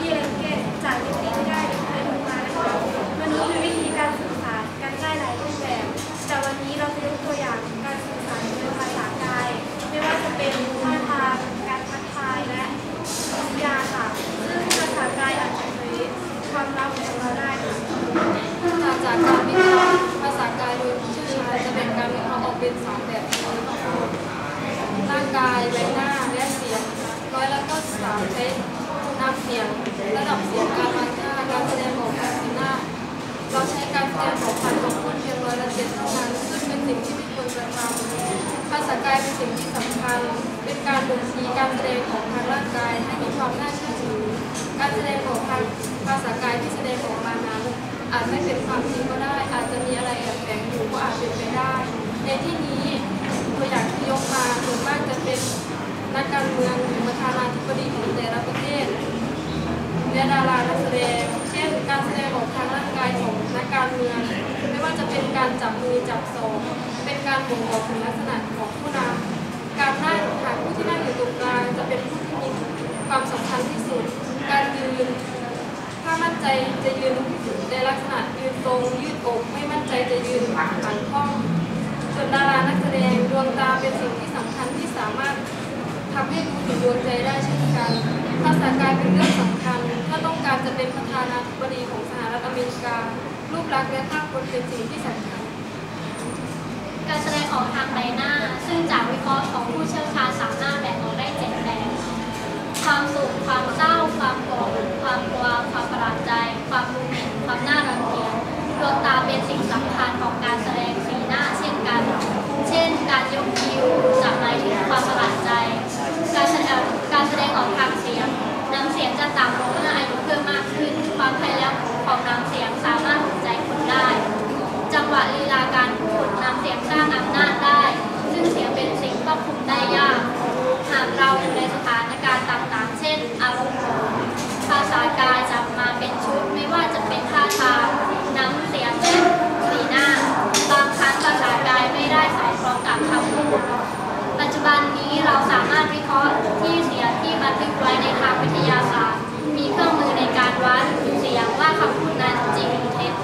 ที่อะไรแค่จ่ายที่ไม่ได้ไปถูกมาแล้วก็มนุษย์มีวิธีการสื่อสารกันได้หลายรูปแบบ แต่วันนี้เราจะยกตัวอย่างการสื่อสารโดยภาษากาย ไม่ว่าจะเป็นท่าทางการทักทายและยาค่ะซึ่งภาษากายอาจจะใช้ความรับของเราได้ต่จากการวิเคราะห์ภาษากายโดยผู้เชี่ยวชาญจะเป็นการวิเคราะออกเป็นสองแบบคือร่างกายใบหน้าและเสียงร้อยละก็สามเซนำเสียง ระดับเสียงการวางท่าการแสดงออกทางสีหน้า เราใช้การแสดงออกผ่านของคนเพียงร้อยละเจ็ดเท่านั้นซึ่งเป็นสิ่งที่ไม่ควรกระทำภาษากายเป็นสิ่งที่สำคัญ เป็นการบ่งชี้การแสดงออกทางร่างกายให้มีความน่าเชื่อถือ การแสดงออกทางภาษากายที่แสดงออกมานั้น อาจไม่เป็นความจริงก็ได้ อาจจะมีอะไรแอบแฝงอยู่ก็อาจเป็นไปได้ ในที่นี้ การจับมือจับศอกเป็นการบ่งบอกถึงลักษณะของผู้นำการนั่งหากผู้ที่นั่งอยู่ตรงกลางจะเป็นผู้ที่มีความสำคัญที่สุด การยืน ถ้ามั่นใจจะยืนในลักษณะยืนตรงยืดอกไม่มั่นใจจะยืนหันคล่อมส่วนดารานักแสดงดวงตาเป็นสิ่งที่สำคัญที่สามารถทำให้ดูถึงดวงใจได้เช่นกันภาษากายเป็นเรื่องสำคัญถ้าต้องการจะเป็น ธานาธิบดีของสหรัฐอเมริกา รูปลักษณ์และภาพพจน์เป็นสิ่งที่สำคัญ เราอยู่ในสถานการณ์ต่างๆ เช่น อารมณ์โกรธภาษากายจับมาเป็นชุดไม่ว่าจะเป็นท่าทางน้ำเสียงและสีหน้า บางครั้งภาษากายไม่ได้สอดคล้องกับคำพูด ปัจจุบันนี้เราสามารถวิเคราะห์ที่เสียงที่บันทึกไว้ในทางวิทยาศาสตร์ มีเครื่องมือในการวัดเสียงว่าคำพูดนั้นจริงหรือเท็จ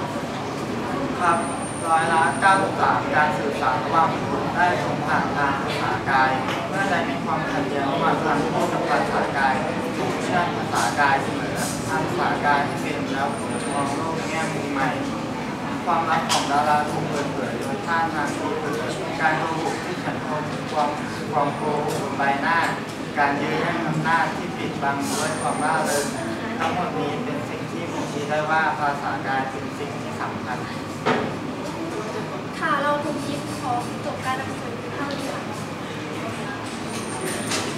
ครับร้อยละ93การสื่อสารระหว่างบุคคลได้ส่งผ่านทางภาษากาย เมื่อใดมีความขัดแย้งระหว่างการพูดกับภาษากายถูกเชื่อมภาษากายเสมอทางภาษากายให้เป็นแล้วมองโลกในแง่มุมใหม่ ความลับของดาราถูกเปิดเผยโดยท่าทางที่เผยการโกหกที่ฉันพบความความโกหกบนใบหน้า การยืนให้อำนาจที่ปิดบังด้วยความร่าเริงทั้งหมดนี้เป็นสิ่งที่บ่งชี้ได้ว่าภาษากายเป็นสิ่งที่สำคัญ